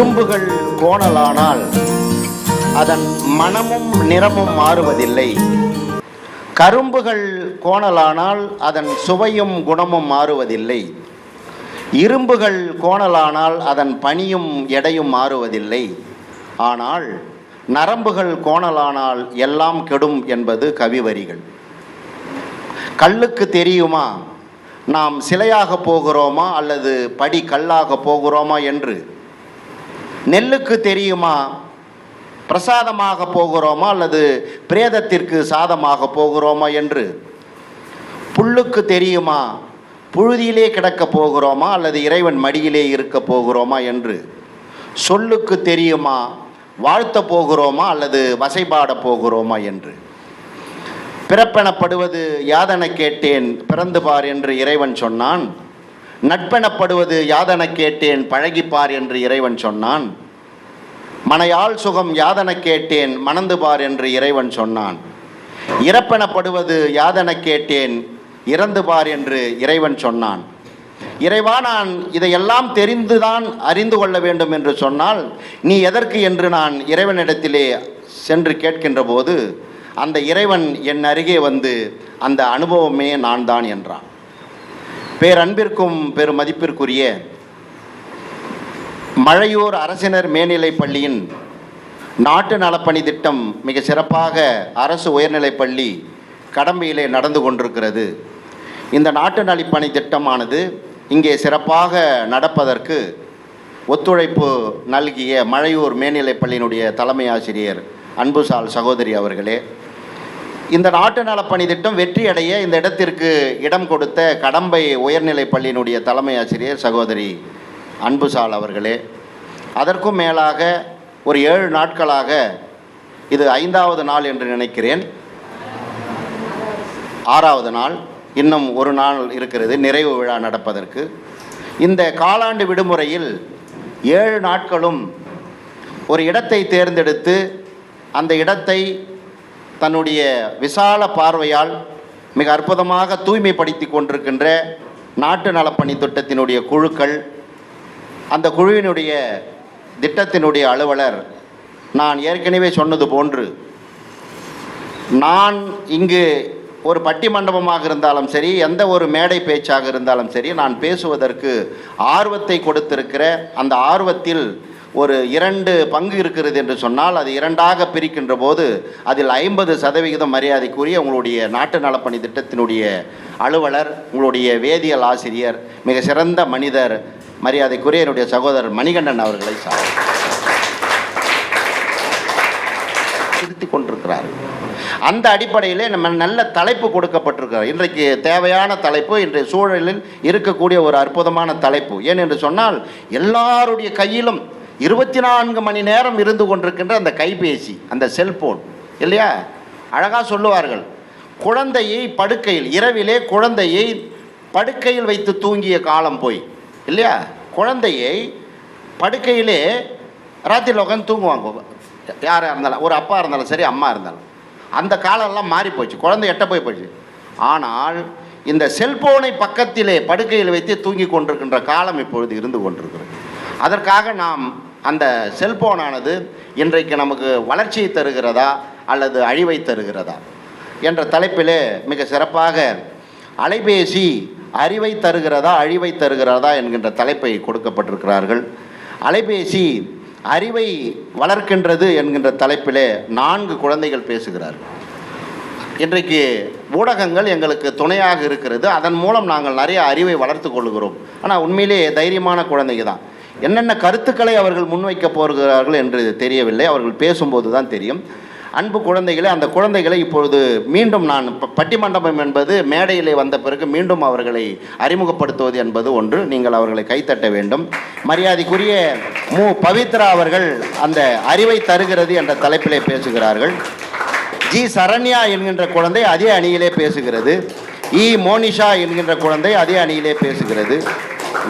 கரும்புகள் கோணலானால் அதன் மனமும் நிறமும் மாறுவதில்லை. கரும்புகள் கோணலானால் அதன் சுவையும் குணமும் மாறுவதில்லை. இரும்புகள் கோணலானால் அதன் பனியும் எடையும் மாறுவதில்லை. ஆனால் நரம்புகள் கோணலானால் எல்லாம் கெடும் என்பது கவிவரிகள். கல்லுக்கு தெரியுமா? நாம் சிலையாக போகிறோமா அல்லது படி கல்லாக போகிறோமா என்று? நெல்லுக்கு தெரியுமா? பிரசாதமாக போகிறோமா அல்லது பிரேதத்திற்கு சாதமாக போகிறோமா என்று? புல்லுக்கு தெரியுமா? புழுதியிலே கிடக்கப் போகிறோமா அல்லது இறைவன் மடியிலே இருக்க போகிறோமா என்று? சொல்லுக்கு தெரியுமா? வாழ்த்த போகிறோமா அல்லது வசைபாட போகிறோமா என்று? பிறப்பெனப்படுவது யாதன கேட்டேன் பிறந்து பார் என்று இறைவன் சொன்னான். நட்பெனப்படுவது யாதன கேட்டேன் பழகிப்பார் என்று இறைவன் சொன்னான். மனையாள் சுகம் யாதென கேட்டேன் மணந்து பார் என்று இறைவன் சொன்னான். இறப்பெனப்படுவது யாதன கேட்டேன் இறந்து பார் என்று இறைவன் சொன்னான். இறைவா நான் இதையெல்லாம் தெரிந்துதான் அறிந்து கொள்ள வேண்டும் என்று சொன்னால் நீ எதற்கு என்று நான் இறைவனிடத்திலே சென்று கேட்கின்ற போது அந்த இறைவன் என் அருகே வந்து அந்த அனுபவமே நான் தான் என்றான். பேரன்பிற்கும் பெருமதிப்பிற்குரிய மழையூர் அரசினர் மேல்நிலைப் பள்ளியின் நாட்டு நலப்பணி திட்டம் மிக சிறப்பாக அரசு உயர்நிலைப் பள்ளி கடம்பையிலே நடந்து கொண்டிருக்கிறது. இந்த நாட்டு நலிப்பணி திட்டமானது இங்கே சிறப்பாக நடப்பதற்கு ஒத்துழைப்பு நல்கிய மழையூர் மேல்நிலைப் பள்ளியினுடைய தலைமை ஆசிரியர் அன்புசால் சகோதரி அவர்களே இந்த நாட்டு நலப்பணி திட்டம் வெற்றியடைய இந்த இடத்திற்கு இடம் கொடுத்த கடம்பை உயர்நிலைப் பள்ளியினுடைய தலைமை ஆசிரியர் சகோதரி அன்புசால் அவர்களே அதற்கும் மேலாக ஒரு ஏழு நாட்களாக இது ஐந்தாவது நாள் என்று நினைக்கிறேன். ஆறாவது நாள் இன்னும் ஒரு நாள் இருக்கிறது நிறைவு விழா நடப்பதற்கு. இந்த காலாண்டு விடுமுறையில் ஏழு நாட்களும் ஒரு இடத்தை தேர்ந்தெடுத்து அந்த இடத்தை தன்னுடைய விசால பார்வையால் மிக அற்புதமாக தூய்மைப்படுத்தி கொண்டிருக்கின்ற நாட்டு நலப்பணி திட்டத்தினுடைய குழுக்கள் அந்த குழுவினுடைய திட்டத்தினுடைய அலுவலர் நான் ஏற்கனவே சொன்னது போன்று நான் இங்கு ஒரு பட்டி மண்டபமாக இருந்தாலும் சரி எந்த ஒரு மேடை பேச்சாக இருந்தாலும் சரி நான் பேசுவதற்கு ஆர்வத்தை கொடுத்திருக்கிற அந்த ஆர்வத்தில் ஒரு இரண்டு பங்கு இருக்கிறது என்று சொன்னால் அது இரண்டாக பிரிக்கின்ற போது அதில் ஐம்பது சதவிகிதம் மரியாதைக்குரிய உங்களுடைய நாட்டு நலப்பணி திட்டத்தினுடைய அலுவலர் உங்களுடைய வேதியியல் ஆசிரியர் மிக சிறந்த மனிதர் மரியாதைக்குரிய என்னுடைய சகோதரர் மணிகண்டன் அவர்களை சார் திருத்தி கொண்டிருக்கிறார்கள் அந்த அடிப்படையிலே நம்ம நல்ல தலைப்பு கொடுக்கப்பட்டிருக்கிறார் இன்றைக்கு தேவையான தலைப்பு இன்றைய சூழலில் இருக்கக்கூடிய ஒரு அற்புதமான தலைப்பு. ஏன் என்று சொன்னால் எல்லாருடைய கையிலும் இருபத்தி நான்கு மணி நேரம் இருந்து கொண்டிருக்கின்ற அந்த கைபேசி அந்த செல்போன் இல்லையா? அழகாக சொல்லுவார்கள். குழந்தையை படுக்கையில் இரவிலே குழந்தையை படுக்கையில் வைத்து தூங்கிய காலம் போய் இல்லையா? குழந்தையை படுக்கையிலே ராத்திரியில் உட்காந்து தூங்குவாங்க. யாராக இருந்தாலும் ஒரு அப்பா இருந்தாலும் சரி அம்மா இருந்தாலும். அந்த காலம்லாம் மாறி போச்சு. குழந்தை எட்ட போய் போச்சு. ஆனால் இந்த செல்போனை பக்கத்திலே படுக்கையில் வைத்து தூங்கி கொண்டிருக்கின்ற காலம் இப்பொழுது இருந்து கொண்டிருக்கிறது. அதற்காக நாம் அந்த செல்போனானது இன்றைக்கு நமக்கு வளர்ச்சியை தருகிறதா அல்லது அழிவை தருகிறதா என்ற தலைப்பிலே மிக சிறப்பாக அலைபேசி அறிவை தருகிறதா அழிவை தருகிறதா என்கின்ற தலைப்பை கொடுக்கப்பட்டிருக்கிறார்கள். அலைபேசி அறிவை வளர்க்கின்றது என்கின்ற தலைப்பிலே நான்கு குழந்தைகள் பேசுகிறார்கள். இன்றைக்கு ஊடகங்கள் எங்களுக்கு துணையாக இருக்கிறது. அதன் மூலம் நாங்கள் நிறைய அறிவை வளர்த்து கொள்கிறோம். ஆனால் உண்மையிலேயே தைரியமான குழந்தைங்க தான். என்னென்ன கருத்துக்களை அவர்கள் முன்வைக்க போகிறார்கள் என்று தெரியவில்லை. அவர்கள் பேசும்போது தான் தெரியும். அன்பு குழந்தைகளை அந்த குழந்தைகளை இப்பொழுது மீண்டும் நான் ப- பட்டிமண்டபம் என்பது மேடையிலே வந்த பிறகு மீண்டும் அவர்களை அறிமுகப்படுத்துவது என்பது ஒன்று. நீங்கள் அவர்களை கைத்தட்ட வேண்டும். மரியாதைக்குரிய மு. பவித்ரா அவர்கள் அந்த அறிவை தருகிறது என்ற தலைப்பிலே பேசுகிறார்கள். ஜி. சரண்யா என்கின்ற குழந்தை அதே அணியிலே பேசுகிறது. இ. மோனிஷா என்கின்ற குழந்தை அதே அணியிலே பேசுகிறது.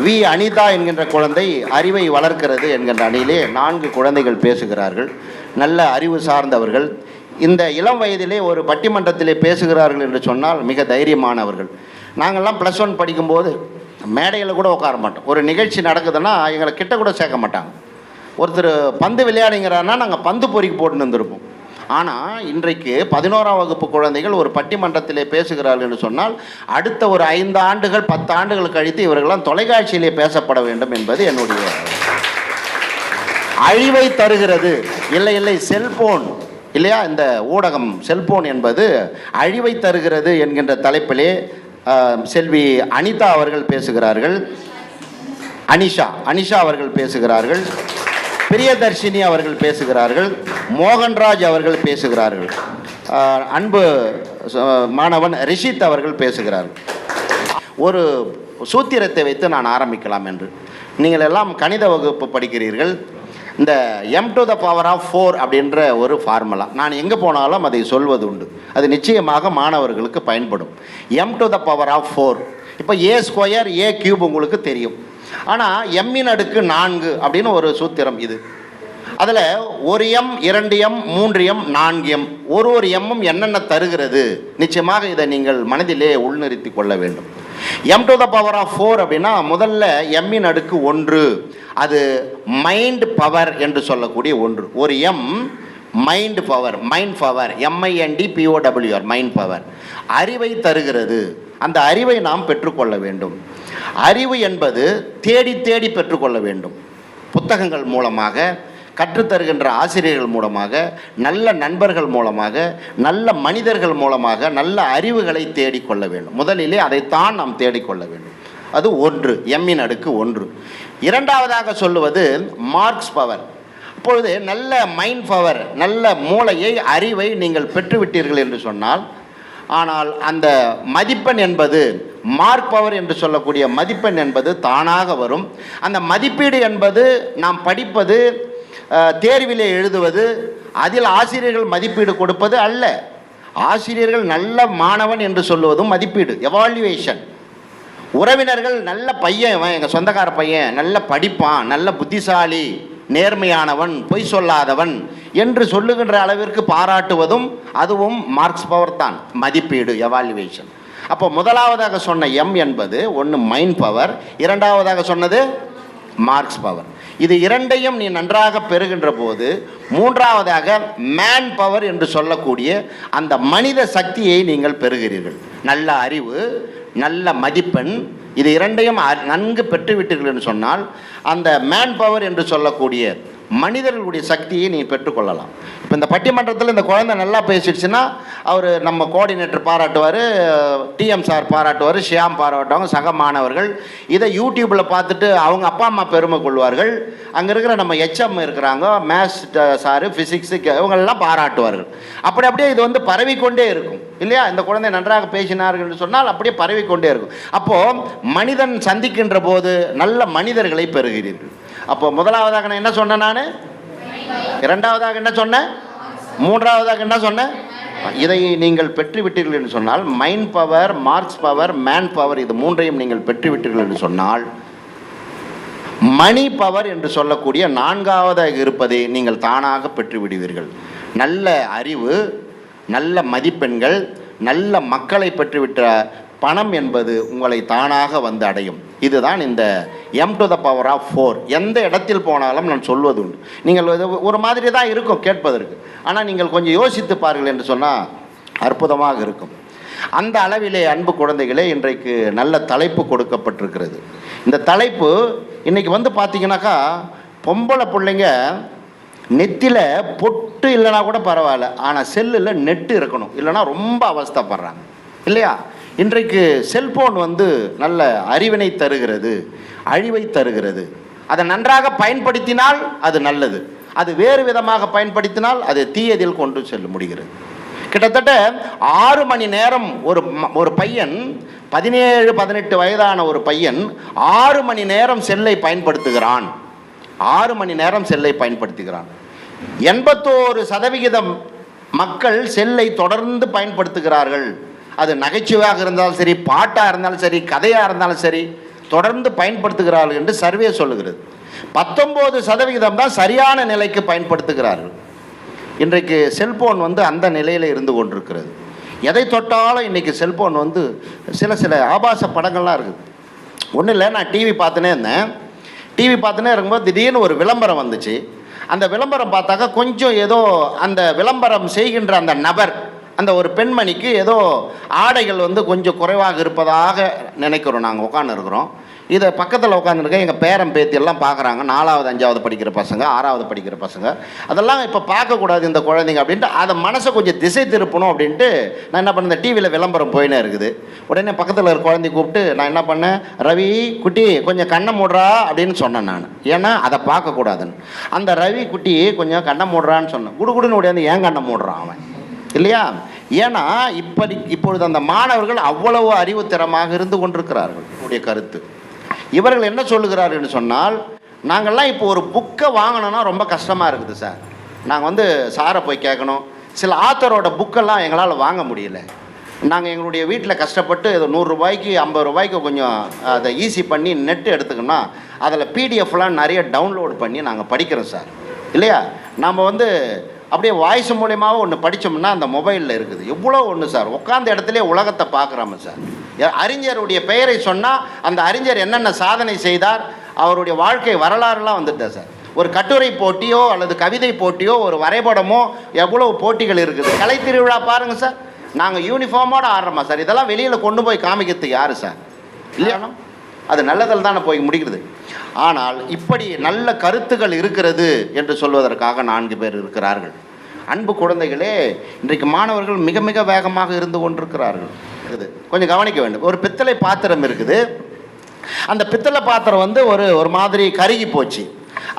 வி அனிதா என்கின்ற குழந்தை அறிவை வளர்க்கிறது என்கின்ற அணியிலே நான்கு குழந்தைகள் பேசுகிறார்கள். நல்ல அறிவு சார்ந்தவர்கள். இந்த இளம் வயதிலே ஒரு பட்டிமன்றத்திலே பேசுகிறார்கள் என்று சொன்னால் மிக தைரியமானவர்கள். நாங்கள்லாம் ப்ளஸ் ஒன் படிக்கும்போது மேடையில் கூட உட்கார மாட்டோம். ஒரு நிகழ்ச்சி நடக்குதுன்னா எங்களை கிட்ட கூட சேர்க்க மாட்டாங்க. ஒருத்தர் பந்து விளையாடுங்கிறாருன்னா நாங்கள் பந்து பொறிக்கு போட்டுன்னு வந்திருப்போம். ஆனால் இன்றைக்கு பதினோராம் வகுப்பு குழந்தைகள் ஒரு பட்டிமன்றத்திலே பேசுகிறார்கள் என்று சொன்னால் அடுத்த ஒரு ஐந்து ஆண்டுகள் பத்து ஆண்டுகள் கழித்து இவர்களெல்லாம் தொலைக்காட்சியிலே பேசப்பட வேண்டும் என்பது என்னுடைய அழிவை தருகிறது. இல்லை இல்லை செல்போன். இல்லையா? இந்த ஊடகம் செல்போன் என்பது அழிவை தருகிறது என்கின்ற தலைப்பிலே செல்வி அனிதா அவர்கள் பேசுகிறார்கள். அனிஷா அனிஷா அவர்கள் பேசுகிறார்கள். பிரியதர்ஷினி அவர்கள் பேசுகிறார்கள் மோகன்ராஜ் அவர்கள் பேசுகிறார்கள் அன்பு மாணவன் ரிஷித் அவர்கள் பேசுகிறார்கள். ஒரு சூத்திரத்தை வைத்து நான் ஆரம்பிக்கலாம் என்று. நீங்கள் எல்லாம் கணித வகுப்பு படிக்கிறீர்கள். இந்த M to the power of four அப்படின்ற ஒரு ஃபார்முலா நான் எங்கே போனாலும் அதை சொல்வது உண்டு. அது நிச்சயமாக மாணவர்களுக்கு பயன்படும். M to the power of four இப்போ ஏ ஸ்கொயர் ஏ கியூப் உங்களுக்கு தெரியும். ஆனால் எம்மின் அடுக்கு நான்கு அப்படின்னு ஒரு சூத்திரம் இது. அதில் ஒரு எம் இரண்டு எம் மூன்று எம் நான்கு எம் ஒரு ஒரு எம்மும் என்னென்ன தருகிறது? நிச்சயமாக இதை நீங்கள் மனதிலே உள்நிறுத்தி கொள்ள வேண்டும். M to the power of four அப்படின்னா முதல்ல எம்மின் அடுக்கு ஒன்று. அது மைண்ட் பவர் என்று சொல்லக்கூடிய ஒன்று. ஒரு M mind power mind power M I N D P O W R mind power அறிவை தருகிறது. அந்த அறிவை நாம் பெற்றுக்கொள்ள வேண்டும். அறிவு என்பது தேடி தேடி பெற்றுக்கொள்ள வேண்டும். புத்தகங்கள் மூலமாக கற்றுத்தருகின்ற ஆசிரியர்கள் மூலமாக நல்ல நண்பர்கள் மூலமாக நல்ல மனிதர்கள் மூலமாக நல்ல அறிவுகளை தேடிக்கொள்ள வேண்டும். முதலிலே அதைத்தான் நாம் தேடிக்கொள்ள வேண்டும். அது ஒன்று எம்மின் அடுக்கு ஒன்று. இரண்டாவதாக சொல்லுவது மார்க்ஸ் பவர் இப்பொழுது நல்ல மைண்ட் பவர் நல்ல மூளையை அறிவை நீங்கள் பெற்றுவிட்டீர்கள் என்று சொன்னால் ஆனால் அந்த மதிப்பெண் என்பது மார்க் பவர் என்று சொல்லக்கூடிய மதிப்பெண் என்பது தானாக வரும். அந்த மதிப்பீடு என்பது நாம் படிப்பது தேர்விலே எழுதுவது அதில் ஆசிரியர்கள் மதிப்பீடு கொடுப்பது அல்ல. ஆசிரியர்கள் நல்ல மாணவன் என்று சொல்லுவதும் மதிப்பீடு எவால்யூவேஷன் உறவினர்கள் நல்ல பையன் எங்கள் சொந்தக்கார பையன் நல்ல படிப்பான் நல்ல புத்திசாலி நேர்மையானவன் பொய் சொல்லாதவன் என்று சொல்லுகின்ற அளவிற்கு பாராட்டுவதும் அதுவும் மார்க்ஸ் பவர் தான் மதிப்பீடு எவால்யூவேஷன் அப்போ முதலாவதாக சொன்ன எம் என்பது ஒன்று மைண்ட் பவர் இரண்டாவதாக சொன்னது மார்க்ஸ் பவர் இது இரண்டையும் நீ நன்றாக பெறுகின்ற போது மூன்றாவதாக மேன் பவர் என்று சொல்லக்கூடிய அந்த மனித சக்தியை நீங்கள் பெறுகிறீர்கள். நல்ல அறிவு நல்ல மதிப்பெண் இது இரண்டையும் அ- நன்கு பெற்றுவிட்டீர்கள் என்று சொன்னால் அந்த மேன் பவர் என்று சொல்லக்கூடிய மனிதர்களுடைய சக்தியை நீ பெற்றுக்கொள்ளலாம். இப்போ இந்த பட்டிமன்றத்தில் இந்த குழந்தை நல்லா பேசிடுச்சுன்னா அவர் நம்ம கோஆர்டினேட்டர் பாராட்டுவார் டிஎம் சார் பாராட்டுவார் ஷியாம் பாராட்டுவாங்க சக மாணவர்கள். இதை யூடியூப்பில் பார்த்துட்டு அவங்க அப்பா அம்மா பெருமை கொள்வார்கள். அங்கே இருக்கிற நம்ம ஹெச்எம் இருக்கிறாங்க மேத்ஸ் சாரு ஃபிசிக்ஸு இவங்கெல்லாம் பாராட்டுவார்கள். அப்படி அப்படியே இது வந்து பரவிக்கொண்டே இருக்கும். இல்லையா? இந்த குழந்தை நன்றாக பேசினார்கள் என்று சொன்னால் அப்படியே பரவிக்கொண்டே இருக்கும். அப்போது மனிதன் சந்திக்கின்ற போது நல்ல மனிதர்களை பெறுகிறீர்கள். அப்போ முதலாவதாக நான் என்ன சொன்னேன் நான்? இரண்டாவதாக என்ன சொன்ன? மூன்றாவதாக என்ன சொன்னேன் இதை நீங்கள் பெற்றுவிட்டீர்கள் என்று சொன்னால் mind power marks power man power இது மூன்றையும் நீங்கள் பெற்றுவிட்டீர்கள் என்று சொன்னால் மணி பவர் என்று சொல்லக்கூடிய நான்காவதாக இருப்பதை நீங்கள் தானாக பெற்றுவிடுவீர்கள். நல்ல அறிவு நல்ல மதிப்பெண்கள் நல்ல மக்களை பெற்றுவிட்ட பணம் என்பது உங்களை தானாக வந்து அடையும். இதுதான் இந்த M to the power of four எந்த இடத்தில் போனாலும் நான் சொல்வது உண்டு. நீங்கள் ஒரு மாதிரி தான் இருக்கும் கேட்பதற்கு. ஆனால் நீங்கள் கொஞ்சம் யோசித்து பாருங்கள் என்று சொன்னால் அற்புதமாக இருக்கும். அந்த அளவிலே அன்பு குழந்தைகளே இன்றைக்கு நல்ல தலைப்பு கொடுக்கப்பட்டிருக்கிறது. இந்த தலைப்பு இன்றைக்கி வந்து பார்த்தீங்கன்னாக்கா பொம்பளை பிள்ளைங்க நெத்தியில் பொட்டு இல்லைனா கூட பரவாயில்ல. ஆனால் செல்லில் நெட்டு இருக்கணும். இல்லைன்னா ரொம்ப அவஸ்தைப்படுறாங்க. இல்லையா? இன்றைக்கு செல்போன் வந்து நல்ல அறிவினை தருகிறது அழிவை தருகிறது. அதை நன்றாக பயன்படுத்தினால் அது நல்லது. அது வேறு விதமாக பயன்படுத்தினால் அது தீயதில் கொண்டு செல்ல முடிகிறது. கிட்டத்தட்ட ஆறு மணி நேரம் ஒரு ஒரு பையன் பதினேழு பதினெட்டு வயதான ஒரு பையன் ஆறு மணி நேரம் செல்லை பயன்படுத்துகிறான். ஆறு மணி நேரம் செல்லை பயன்படுத்துகிறான். எண்பத்தோரு சதவிகிதம் மக்கள் செல்லை தொடர்ந்து பயன்படுத்துகிறார்கள். அது நகைச்சுவையாக இருந்தாலும் சரி பாட்டாக இருந்தாலும் சரி கதையாக இருந்தாலும் சரி தொடர்ந்து பயன்படுத்துகிறார்கள் என்று சர்வே சொல்லுகிறது. பத்தொம்போது சதவிகிதம் தான் சரியான நிலைக்கு பயன்படுத்துகிறார்கள். இன்றைக்கு செல்போன் வந்து அந்த நிலையில் இருந்து கொண்டிருக்கிறது. எதை தொட்டாலும் இன்றைக்கி செல்போன் வந்து சில சில ஆபாச படங்கள்லாம் இருக்குது. ஒன்றும் இல்லை நான் டிவி பார்த்துனே இருந்தேன். டிவி பார்த்துனே இருக்கும்போது திடீர்னு ஒரு விளம்பரம் வந்துச்சு. அந்த விளம்பரம் பார்த்தாக்கா கொஞ்சம் ஏதோ அந்த விளம்பரம் செய்கின்ற அந்த நபர் அந்த ஒரு பெண்மணிக்கு ஏதோ ஆடைகள் வந்து கொஞ்சம் குறைவாக இருப்பதாக நினைக்கிறோம். நாங்கள் உட்காந்துருக்குறோம் இதை பக்கத்தில் உட்காந்துருக்க எங்கள் பேரன் பேத்தி எல்லாம் பார்க்குறாங்க நாலாவது அஞ்சாவது படிக்கிற பசங்க ஆறாவது படிக்கிற பசங்க. அதெல்லாம் இப்போ பார்க்கக்கூடாது இந்த குழந்தைங்க அப்படின்ட்டு அதை மனசை கொஞ்சம் திசை திருப்பணும் அப்படின்ட்டு நான் என்ன பண்ணேன் டிவியில் விளம்பரம் போயினே இருக்குது. உடனே பக்கத்தில் ஒரு குழந்தை கூப்பிட்டு நான் என்ன பண்ணேன்? ரவி குட்டி கொஞ்சம் கண்ணை மூடுறா அப்படின்னு சொன்னேன் நான். ஏன்னா அதை பார்க்கக்கூடாதுன்னு. அந்த ரவி குட்டி கொஞ்சம் கண்ணை மூடுறான்னு சொன்னேன். குடுகுடுன்னு உடையாந்து ஏன் கண்ணை மூடுறான் அவன்? இல்லையா? ஏன்னா இப்படி இப்பொழுது அந்த மாணவர்கள் அவ்வளவு அறிவுத்திறமாக இருந்து கொண்டிருக்கிறார்கள். என்னுடைய கருத்து. இவர்கள் என்ன சொல்லுகிறார்கள் என்று சொன்னால் நாங்கள்லாம் இப்போ ஒரு புக்கை வாங்கணும்னா ரொம்ப கஷ்டமாக இருக்குது சார். நாங்கள் வந்து சாரை போய் கேட்கணும். சில ஆத்தரோட புக்கெல்லாம் எங்களால் வாங்க முடியல. நாங்கள் எங்களுடைய வீட்டில் கஷ்டப்பட்டு இது நூறுரூபாய்க்கு ஐம்பது ரூபாய்க்கு கொஞ்சம் அதை ஈஸி பண்ணி நெட்டு எடுத்துக்கணும்னா அதில் பிடிஎஃப்லாம் நிறைய டவுன்லோட் பண்ணி நாங்கள் படிக்கிறோம் சார். இல்லையா? நம்ம வந்து அப்படியே வாய்ஸ் மூலியமாகவும் ஒன்று படித்தோம்னா அந்த மொபைலில் இருக்குது. எவ்வளோ ஒன்று சார்? உட்காந்த இடத்துல உலகத்தை பார்க்குறாம சார். அறிஞருடைய பெயரை சொன்னால் அந்த அறிஞர் என்னென்ன சாதனை செய்தார் அவருடைய வாழ்க்கை வரலாறுலாம் வந்துட்டேன் சார். ஒரு கட்டுரை போட்டியோ அல்லது கவிதை போட்டியோ ஒரு வரைபடமோ எவ்வளோ போட்டிகள் இருக்குது. கலை திருவிழா பாருங்கள் சார். நாங்கள் யூனிஃபார்மோடு ஆடுறோமா சார்? இதெல்லாம் வெளியில் கொண்டு போய் காமிக்கிறதுக்கு யார் சார்? இல்லையானா அது நல்லதில் தானே போய் முடிக்கிறது ஆனால் இப்படி நல்ல கருத்துகள் இருக்கிறது என்று சொல்வதற்காக நான்கு பேர் இருக்கிறார்கள். அன்பு குழந்தைகளே இன்றைக்கு மாணவர்கள் மிக மிக வேகமாக இருந்து கொண்டிருக்கிறார்கள். இது கொஞ்சம் கவனிக்க வேண்டும். ஒரு பித்தளை பாத்திரம் இருக்குது. அந்த பித்தளை பாத்திரம் வந்து ஒரு ஒரு மாதிரி கருகி போச்சு.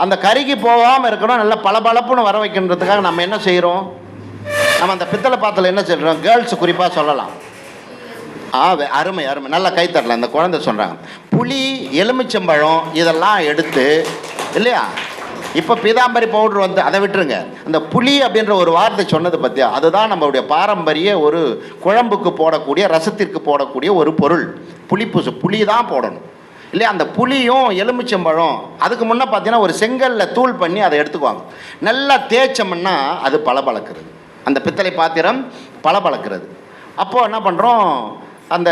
அந்த கருகி போகாமல் இருக்கணும் நல்ல பளபளப்புன்னு வர வைக்கின்றதுக்காக நம்ம என்ன செய்கிறோம் நம்ம அந்த பித்தளை பாத்திரம் என்ன செய்கிறோம் கேர்ள்ஸ் குறிப்பாக சொல்லலாம். ஆ அருமை அருமை. நல்லா கை அந்த இந்த குழந்தை சொல்கிறாங்க புளி எலுமிச்சம்பழம் இதெல்லாம் எடுத்து இல்லையா? இப்போ பீதாம்பரி பவுடர் வந்து அதை விட்டுருங்க. அந்த புளி அப்படின்ற ஒரு வார்த்தை சொன்னது பற்றியா அதுதான் நம்மளுடைய பாரம்பரிய ஒரு குழம்புக்கு போடக்கூடிய ரசத்திற்கு போடக்கூடிய ஒரு பொருள். புளிப்பூசு புளி தான் போடணும். இல்லையா? அந்த புளியும் எலுமிச்சம்பழம் அதுக்கு முன்னே பார்த்தீங்கன்னா ஒரு செங்கல்ல தூள் பண்ணி அதை எடுத்துக்குவாங்க. நல்லா தேய்ச்சோம்னா அது பளபளக்கிறது. அந்த பித்தளை பாத்திரம் பளபளக்கிறது. அப்போது என்ன பண்ணுறோம் அந்த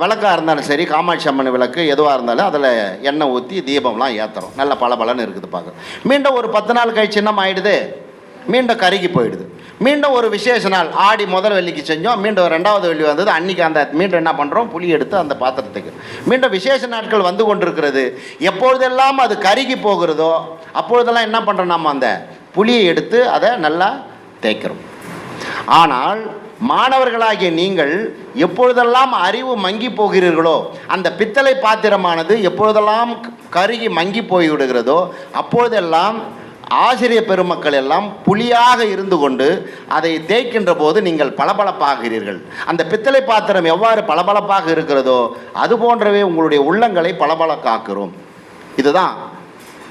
விளக்காக இருந்தாலும் சரி காமாட்சி அம்மன் விளக்கு எதுவாக இருந்தாலும் அதில் எண்ணெய் ஊற்றி தீபம்லாம் ஏற்றுறோம் நல்ல பளபளன்னு இருக்குது பார்க்க. மீண்டும் ஒரு பத்து நாள் கழிச்சு என்ன ஆகிடுது மீண்டும் கருகி போயிடுது. மீண்டும் ஒரு விசேஷ நாள். ஆடி முதல் வெள்ளிக்கு செஞ்சோம். மீண்டும் ரெண்டாவது வெள்ளி வந்தது. அன்னைக்கு அந்த மீண்டும் என்ன பண்ணுறோம் புளி எடுத்து அந்த பாத்திரத்துக்கு. மீண்டும் விசேஷ நாட்கள் வந்து கொண்டிருக்கிறது. எப்பொழுதெல்லாம் அது கருகி போகிறதோ அப்பொழுதெல்லாம் என்ன பண்ணுறோம் நம்ம அந்த புளியை எடுத்து அதை நல்லா தேய்க்கிறோம். ஆனால் மாணவர்களாகிய நீங்கள் எப்பொழுதெல்லாம் அறிவு மங்கி போகிறீர்களோ அந்த பித்தளை பாத்திரமானது எப்பொழுதெல்லாம் கருகி மங்கி போய்விடுகிறதோ அப்பொழுதெல்லாம் ஆசிரியர் பெருமக்கள் எல்லாம் புலியாக இருந்து கொண்டு அதை தேய்க்கின்ற போது நீங்கள் பளபளப்பாகிறீர்கள். அந்த பித்தளை பாத்திரம் எவ்வாறு பளபளப்பாக இருக்கிறதோ அது போன்றவே உங்களுடைய உள்ளங்களை பளபளக்காக்கிறோம். இதுதான்.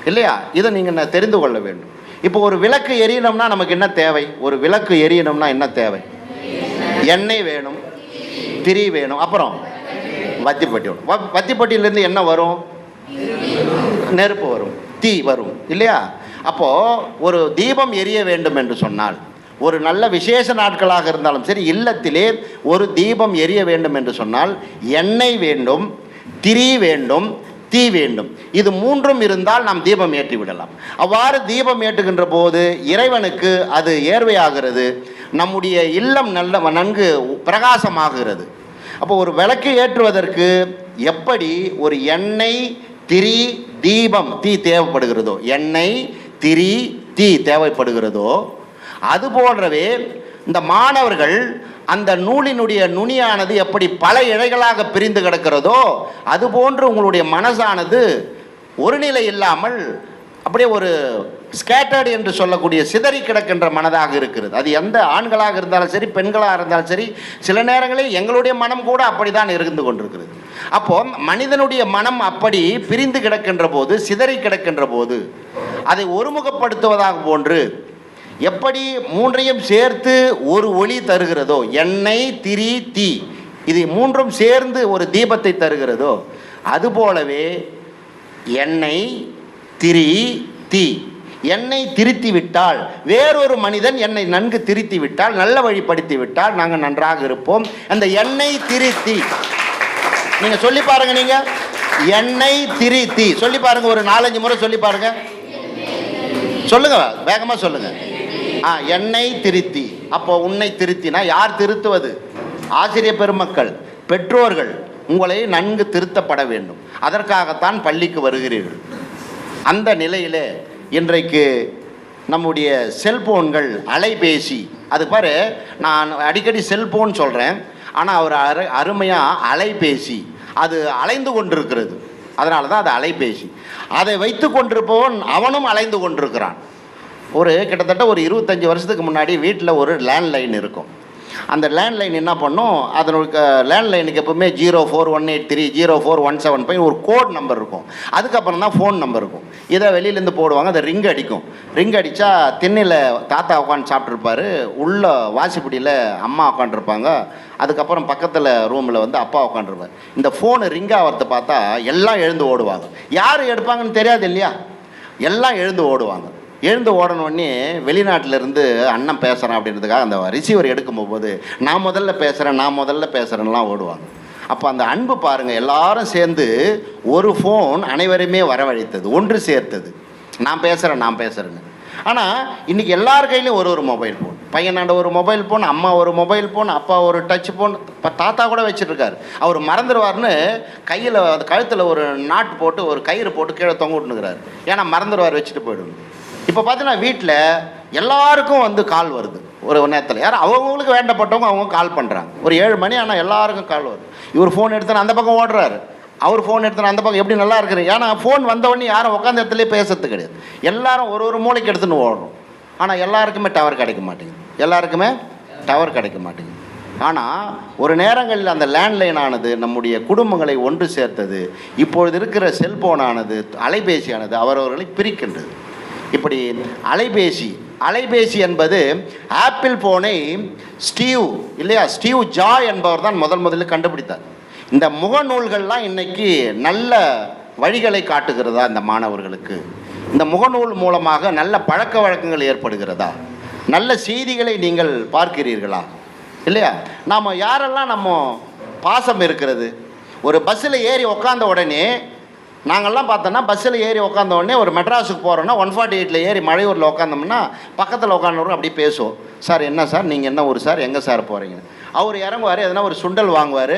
இல்லையா? இதை நீங்கள் தெரிந்து கொள்ள வேண்டும். இப்போ ஒரு விளக்கு எரியணும்னா நமக்கு என்ன தேவை? ஒரு விளக்கு எரியணும்னா என்ன தேவை? எண்ணெய் வேணும் திரி வேணும் அப்புறம் வத்திப்பட்டி வரும். வ- வத்திப்பட்டியிலேருந்து என்ன வரும்? நெருப்பு வரும் தீ வரும் இல்லையா? அப்போது ஒரு தீபம் எரிய வேண்டும் என்று சொன்னால் ஒரு நல்ல விசேஷ நாட்களாக இருந்தாலும் சரி இல்லத்திலே ஒரு தீபம் எரிய வேண்டும் என்று சொன்னால் எண்ணெய் வேண்டும் திரி வேண்டும் தீ வேண்டும். இது மூன்றும் இருந்தால் நாம் தீபம் ஏற்றி விடலாம். அவ்வாறு தீபம் ஏற்றுகின்ற போது இறைவனுக்கு அது ஏர்வையாகிறது. நம்முடைய இல்லம் நல்ல நன்கு பிரகாசமாகிறது. அப்போ ஒரு விளக்கு ஏற்றுவதற்கு எப்படி ஒரு எண்ணெய் திரி தீபம் தீ தேவைப்படுகிறதோ எண்ணெய் திரி தீ தேவைப்படுகிறதோ அது போன்றவே இந்த மாணவர்கள் அந்த நூலினுடைய நுனியானது எப்படி பல இழைகளாக பிரிந்து கிடக்கிறதோ அதுபோன்று உங்களுடைய மனசானது ஒரு நிலை இல்லாமல் அப்படியே ஒரு ஸ்கேட்டர்டு என்று சொல்லக்கூடிய சிதறி கிடக்கின்ற மனதாக இருக்கிறது. அது எந்த ஆண்களாக இருந்தாலும் சரி பெண்களாக இருந்தாலும் சரி சில நேரங்களில் எங்களுடைய மனம் கூட அப்படிதான் இருந்து கொண்டிருக்கிறது. அப்போ மனிதனுடைய மனம் அப்படி பிரிந்து கிடக்கின்ற போது சிதறி கிடக்கின்ற போது அதை ஒருமுகப்படுத்துவதாக போன்று எப்படி மூன்றையும் சேர்த்து ஒரு ஒளி தருகிறதோ எண்ணெய் திரி தீ இது மூன்றும் சேர்ந்து ஒரு தீபத்தை தருகிறதோ அதுபோலவே எண்ணெய் திரி தீ. என்னை திருத்தி விட்டால் வேறொரு மனிதன் என்னை நன்கு திருத்தி விட்டால் நல்ல வழிப்படுத்தி விட்டால் நாங்கள் நன்றாக இருப்போம். அந்த எண்ணெய் திருத்தி. நீங்கள் சொல்லி பாருங்க நீங்கள் எண்ணெய் திரித்தி. சொல்லி பாருங்க ஒரு நாலஞ்சு முறை சொல்லி பாருங்க. சொல்லுங்க வேகமாக சொல்லுங்க. ஆ எண்ணெய் திருத்தி. அப்போ உன்னை திருத்தினா யார் திருத்துவது? ஆசிரியர் பெருமக்கள் பெற்றோர்கள் உங்களை நன்கு திருத்தப்பட வேண்டும். அதற்காகத்தான் பள்ளிக்கு வருகிறீர்கள். அந்த நிலையில் இன்றைக்கு நம்முடைய செல்போன்கள் அலைபேசி அது பாரு நான் அடிக்கடி செல்போன் சொல்கிறேன் ஆனால் அவர் அரு அருமையாக அலைபேசி அது அலைந்து கொண்டிருக்கிறது. அதனால தான் அது அலைபேசி. அதை வைத்து கொண்டிருப்பவன் அவனும் அலைந்து கொண்டிருக்கிறான். ஒரு கிட்டத்தட்ட ஒரு இருபத்தஞ்சி வருஷத்துக்கு முன்னாடி வீட்டில் ஒரு லேண்ட்லைன் இருக்கும். அந்த லேண்ட்லைன் என்ன பண்ணும்? அதனுடைய லேண்ட்லைனுக்கு எப்பவுமே zero four one eight three zero four one seven five ஒரு கோட் நம்பர் இருக்கும். அதுக்கப்புறம் தான் ஃபோன் நம்பர் இருக்கும். இதை வெளியிலேருந்து போடுவாங்க அதை ரிங் அடிக்கும். ரிங் அடித்தா திண்ணையில் தாத்தா உட்காந்து சாப்பிட்ருப்பாரு உள்ள வாசிப்படியில் அம்மா உட்காந்துருப்பாங்க அதுக்கப்புறம் பக்கத்தில் ரூமில் வந்து அப்பா உட்காந்துருப்பார் இந்த ஃபோனு ரிங் ஆகிறத பார்த்தா எல்லாம் எழுந்து ஓடுவாங்க. யார் எடுப்பாங்கன்னு தெரியாது இல்லையா? எல்லாம் எழுந்து ஓடுவாங்க. எழுந்து ஓடணுன்னே வெளிநாட்டிலேருந்து அண்ணன் பேசுகிறேன் அப்படின்றதுக்காக அந்த ரிசீவர் எடுக்கும் போது நான் முதல்ல பேசுகிறேன் நான் முதல்ல பேசுகிறேன்லாம் ஓடுவாங்க. அப்போ அந்த அன்பு பாருங்கள் எல்லாரும் சேர்ந்து ஒரு ஃபோன் அனைவரையுமே வரவழைத்தது ஒன்று சேர்த்தது. நான் பேசுகிறேன் நான் பேசுகிறேன்னு ஆனால் இன்றைக்கி எல்லார் கையிலையும் ஒரு ஒரு மொபைல் ஃபோன் பையனாண்ட ஒரு மொபைல் ஃபோன் அம்மா ஒரு மொபைல் ஃபோன் அப்பா ஒரு டச் ஃபோன் இப்போ தாத்தா கூட வச்சுட்ருக்காரு அவர் மறந்துடுவார்னு கையில் கழுத்தில் ஒரு நாட்டு போட்டு ஒரு கயிறு போட்டு கீழே தொங்க விட்டுனுக்கிறாரு ஏன்னா மறந்துடுவார் வச்சுட்டு போயிடுவோம் இப்போ பார்த்தீங்கன்னா வீட்டில் எல்லாருக்கும் வந்து கால் வருது. ஒரு நேரத்தில். யார்? அவங்கவுங்களுக்கு வேண்டப்பட்டவங்க அவங்க கால் பண்ணுறாங்க ஒரு ஏழு மணி ஆனால் எல்லாருக்கும் கால் வருது. இவர் ஃபோன் எடுத்துன்னு அந்த பக்கம் ஓடுறாரு. அவர் ஃபோன் எடுத்துன்னு அந்த பக்கம். எப்படி நல்லா இருக்கிறீங்க? ஏன்னா ஃபோன் வந்தவொடனே யாரும் உட்காந்த இடத்துலேயே பேசுறது கிடையாது. எல்லாரும் ஒரு ஒரு மூளைக்கு எடுத்துன்னு ஓடுறோம். ஆனால் எல்லாருக்குமே டவர் கிடைக்க மாட்டேங்குது. எல்லாருக்குமே டவர் கிடைக்க மாட்டேங்குது. ஆனால் ஒரு நேரங்களில் அந்த லேண்ட்லைன் ஆனது நம்முடைய குடும்பங்களை ஒன்று சேர்த்தது. இப்பொழுது இருக்கிற செல்போனானது அலைபேசியானது அவரவர்களை பிரிக்கின்றது. இப்படி அலைபேசி அலைபேசி என்பது ஆப்பிள் ஃபோனை ஸ்டீவ் இல்லையா? ஸ்டீவ் ஜா என்பவர் தான் முதல் முதலில் கண்டுபிடித்தார். இந்த முகநூல்கள்லாம் இன்னைக்கு நல்ல வழிகளை காட்டுகிறதா இந்த மாணவர்களுக்கு? இந்த முகநூல் மூலமாக நல்ல பழக்க வழக்கங்கள் ஏற்படுகிறதா? நல்ல செய்திகளை நீங்கள் பார்க்கிறீர்களா? இல்லையா? நாம் யாரெல்லாம் நம்ம பாசம் இருக்கிறது? ஒரு பஸ்ஸில் ஏறி உக்காந்த உடனே நாங்கள்லாம் பார்த்தோன்னா பஸ்ஸில் ஏறி உட்காந்த உடனே ஒரு மெட்ராஸுக்கு போகிறோன்னா ஒன் ஃபார்ட்டி எயிட்டில் ஏறி மழையூரில் உட்காந்தோம்னா பக்கத்தில் உட்காந்தவரும் அப்படியே பேசுவோம். சார் என்ன சார்? நீங்கள் என்ன ஊர் சார்? எங்கே சார் போகிறீங்க அவர் இறங்குவார் எதனா ஒரு சுண்டல் வாங்குவார்.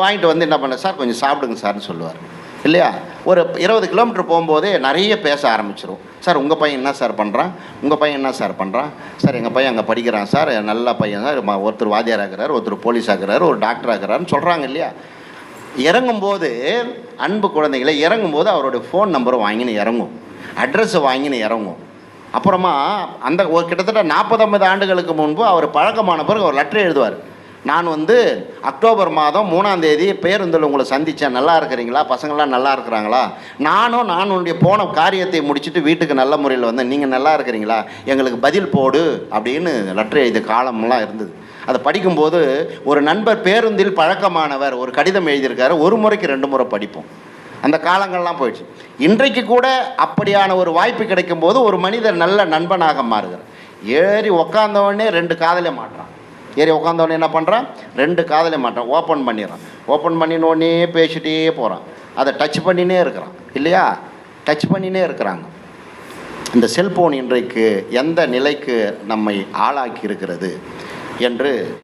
வாங்கிட்டு வந்து என்ன பண்ண சார் கொஞ்சம் சாப்பிடுங்க சார்னு சொல்லுவார். இல்லையா? ஒரு இருபது கிலோமீட்டர் போகும்போதே நிறைய பேச ஆரம்பிச்சிடும் சார் உங்கள் பையன் என்ன சார் பண்ணுறான் உங்கள் பையன் என்ன சார் பண்ணுறான் சார் எங்கள் பையன் அங்கே படிக்கிறான் சார். நல்ல பையன் சார். ஒருத்தர் வாத்தியார் ஆகிறார் ஒருத்தர் போலீஸ் ஆகிறார் ஒரு டாக்டர் ஆகிறாருன்னு சொல்கிறாங்க இல்லையா? இறங்கும்போது அன்பு குழந்தைகளை இறங்கும்போது அவருடைய ஃபோன் நம்பரை வாங்கின்னு இறங்கும். அட்ரஸை வாங்கின்னு இறங்கும். அப்புறமா அந்த ஒரு கிட்டத்தட்ட நாற்பத்தொம்பது ஆண்டுகளுக்கு முன்பு அவர் பழக்கமான பிறகு ஒரு லெட்டர் எழுதுவார். நான் வந்து அக்டோபர் மாதம் மூணாம் தேதி பேருந்தில் உங்களை சந்தித்தேன் நல்லா இருக்கிறீங்களா? பசங்களாம் நல்லா இருக்கிறாங்களா? நானும் நான் உன்னுடைய போன காரியத்தை முடிச்சுட்டு வீட்டுக்கு நல்ல முறையில் வந்தேன். நீங்கள் நல்லா இருக்கிறீங்களா? எங்களுக்கு பதில் போடு அப்படின்னு லெட்டர் எழுதிய காலம்லாம் இருந்தது. அதை படிக்கும்போது ஒரு நண்பர் பேருந்தில் பழக்கமானவர் ஒரு கடிதம் எழுதியிருக்காரு ஒரு முறைக்கு ரெண்டு முறை படிப்போம். அந்த காலங்கள்லாம் போயிடுச்சு. இன்றைக்கு கூட அப்படியான ஒரு வாய்ப்பு கிடைக்கும் போது ஒரு மனிதர் நல்ல நண்பனாக மாறுகிறார். ஏறி உக்காந்தவொடனே ரெண்டு காதலே மாட்டுறான். ஏறி உக்காந்தவொடனே என்ன பண்ணுறான் ரெண்டு காதலே மாட்டான் ஓப்பன் பண்ணிடுறான். ஓப்பன் பண்ணினோடனே பேசிட்டே போகிறான் அதை டச் பண்ணினே இருக்கிறான். இல்லையா? டச் பண்ணினே இருக்கிறாங்க. இந்த செல்ஃபோன் இன்றைக்கு எந்த நிலைக்கு நம்மை ஆளாக்கி இருக்கிறது? என்று